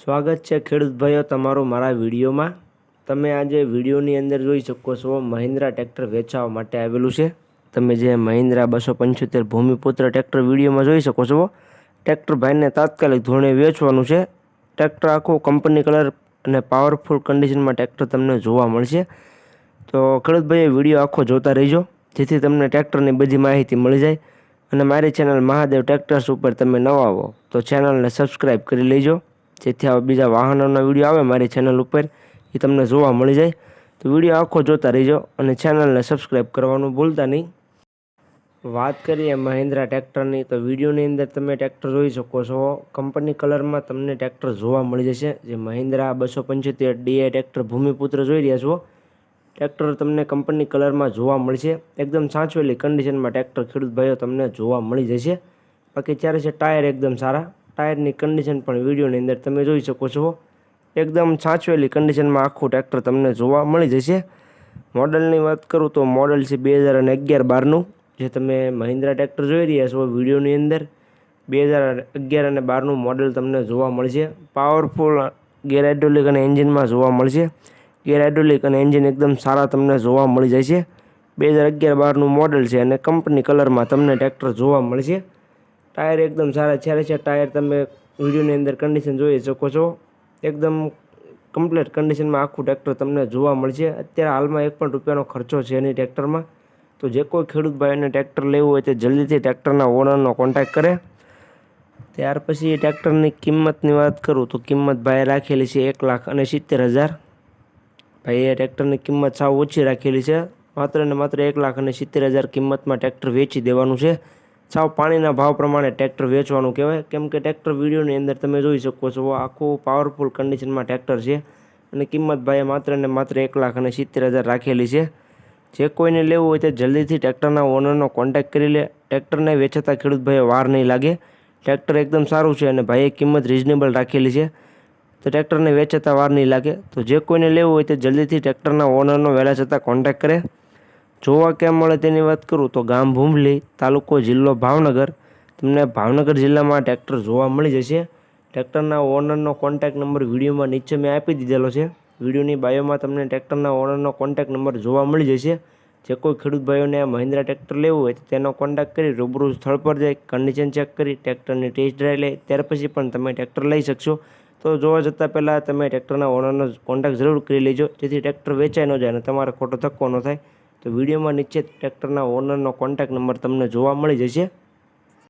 સ્વાગત છે ખેડૂત ભાઈઓ તમારું મારા વિડીયોમાં. તમે આજે વિડીયોની અંદર જોઈ શકો છો મહિન્દ્રા ટ્રેક્ટર વેચાવા માટે આવેલું છે. તમે જે મહિન્દ્રા બસો પંચોતેર ભૂમિપુત્ર ટ્રેક્ટર વિડીયોમાં જોઈ શકો છો. ટ્રેક્ટર ભાઈને તાત્કાલિક ધોરણે વેચવાનું છે. ટ્રેક્ટર આખું કંપની કલર અને પાવરફુલ કન્ડિશનમાં ટ્રેક્ટર તમને જોવા મળશે. તો ખેડૂત ભાઈએ વીડિયો આખો જોતા રહેજો, જેથી તમને ટ્રેક્ટરની બધી માહિતી મળી જાય. અને મારી ચેનલ મહાદેવ ટ્રેક્ટર્સ ઉપર તમે નવા આવો તો ચેનલને સબસ્ક્રાઈબ કરી લેજો. જેથી આવા બીજા વાહનોના વીડિયો આવે મારી ચેનલ ઉપર, એ તમને જોવા મળી જાય. તો વીડિયો આખો જોતા રહીજો અને ચેનલને સબસ્ક્રાઈબ કરવાનું ભૂલતા નહીં. વાત કરીએ મહિન્દ્રા ટ્રેક્ટરની, તો વિડીયોની અંદર તમે ટ્રેક્ટર જોઈ શકો છો. કંપની કલરમાં તમને ટ્રેક્ટર જોવા મળી જશે. જે મહિન્દ્રા બસો પંચોતેર ડીએ ટ્રેક્ટર ભૂમિપુત્ર જોઈ રહ્યા છો. ટ્રેક્ટર તમને કંપની કલરમાં જોવા મળશે. એકદમ સાચવેલી કન્ડિશનમાં ટ્રેક્ટર ખેડૂત ભાઈઓ તમને જોવા મળી જશે. બાકી ત્યારે છે ટાયર એકદમ સારા. ટાયરની કન્ડિશન પણ વિડીયોની અંદર તમે જોઈ શકો છો. એકદમ સાચવેલી કન્ડિશનમાં આખું ટ્રેક્ટર તમને જોવા મળી જશે. મોડલની વાત કરું તો મોડલ છે બે હજાર અને અગિયાર બારનું. જે તમે મહિન્દ્રા ટ્રેક્ટર જોઈ રહ્યા છો વિડીયોની અંદર. બે હજાર અગિયાર અને બારનું મોડલ તમને જોવા મળશે. પાવરફુલ ગેર હાઇડ્રોલિક અને એન્જિનમાં જોવા મળશે. ગેર હાઇડ્રોલિક અને એન્જિન એકદમ સારા તમને જોવા મળી જાય છે બે હજાર અગિયાર બારનું મોડલ છે અને કંપની કલરમાં તમને ટ્રેક્ટર જોવા મળશે. ટાયર એકદમ સારા છે. છે ટાયર તમે વિડીયોની અંદર કન્ડિશન જોઈ શકો છો. એકદમ કમ્પ્લીટ કન્ડિશનમાં આખું ટ્રેક્ટર તમને જોવા મળશે. અત્યારે હાલમાં એક પણ રૂપિયાનો ખર્ચો છે નહીં ટ્રેક્ટરમાં તો જે કોઈ ખેડૂત ભાઈને ટ્રેક્ટર લેવું હોય તે જલ્દીથી ટ્રેક્ટરના ઓનરનો કોન્ટેક્ટ કરે. ત્યાર પછી ટ્રેક્ટરની કિંમતની વાત કરું તો કિંમત ભાઈએ રાખેલી છે એક લાખ અને સિત્તેર હજાર. ભાઈએ ટ્રેક્ટરની કિંમત સાવ ઓછી રાખેલી છે. માત્ર ને માત્ર એક લાખ અને સિત્તેર હજાર કિંમતમાં ટ્રેક્ટર વેચી દેવાનું છે. સાવ પાણીના ભાવ પ્રમાણે ટ્રેક્ટર વેચવાનું કહેવાય. કેમ કે ટ્રેક્ટર વિડીયોની અંદર તમે જોઈ શકો છો આખું પાવરફુલ કન્ડિશનમાં ટ્રેક્ટર છે અને કિંમત ભાઈએ માત્ર ને માત્ર એક લાખ અને સિત્તેર હજાર રાખેલી છે. જે કોઈને લેવું હોય તે જલ્દીથી ટ્રેક્ટરના ઓનરનો કોન્ટેક્ટ કરી લે. ટ્રેક્ટરને વેચાતા ખેડૂત ભાઈએ વાર નહીં લાગે. ટ્રેક્ટર એકદમ સારું છે અને ભાઈએ કિંમત રિઝનેબલ રાખેલી છે. તો ટ્રેક્ટરને વેચતા વાર નહીં લાગે. તો જે કોઈને લેવું હોય તે જલ્દીથી ટ્રેક્ટરના ઓનરનો વહેલા છતાં કોન્ટેક્ટ કરે. જોવા કેમ મળે તેની વાત કરું તો ગામ ભૂમલી તાલુકો જિલ્લો ભાવનગર. તમને ભાવનગર જિલ્લામાં ટ્રેક્ટર જોવા મળી જશે. ટ્રેક્ટરના ઓનરનો કોન્ટેક્ટ નંબર વિડીયોમાં નીચે મેં આપી દીધેલો છે. વિડીયોની બાયોમાં તમને ટ્રેક્ટરના ઓનરનો કોન્ટેક નંબર જોવા મળી જશે. જે કોઈ ખેડૂત ભાઈઓને મહિન્દ્રા ટ્રેક્ટર લેવું હોય તેનો કોન્ટેક્ટ કરી રૂબરૂ સ્થળ પર જઈ કન્ડિશન ચેક કરી ટ્રેક્ટરની ટેસ્ટ ડ્રાઈવ લે. ત્યાર પછી પણ તમે ટ્રેક્ટર લઈ શકશો. તો જોવા જતાં પહેલાં તમે ટ્રેક્ટરના ઓનરનો કોન્ટેક્ટ જરૂર કરી લેજો. જેથી ટ્રેક્ટર વેચાઈ ન જાય અને તમારે ખોટો ધક્કો ન થાય. તો વિડીયોમાં નીચે ટ્રેક્ટરના ઓનરનો કોન્ટેક્ટ નંબર તમને જોવા મળી જશે.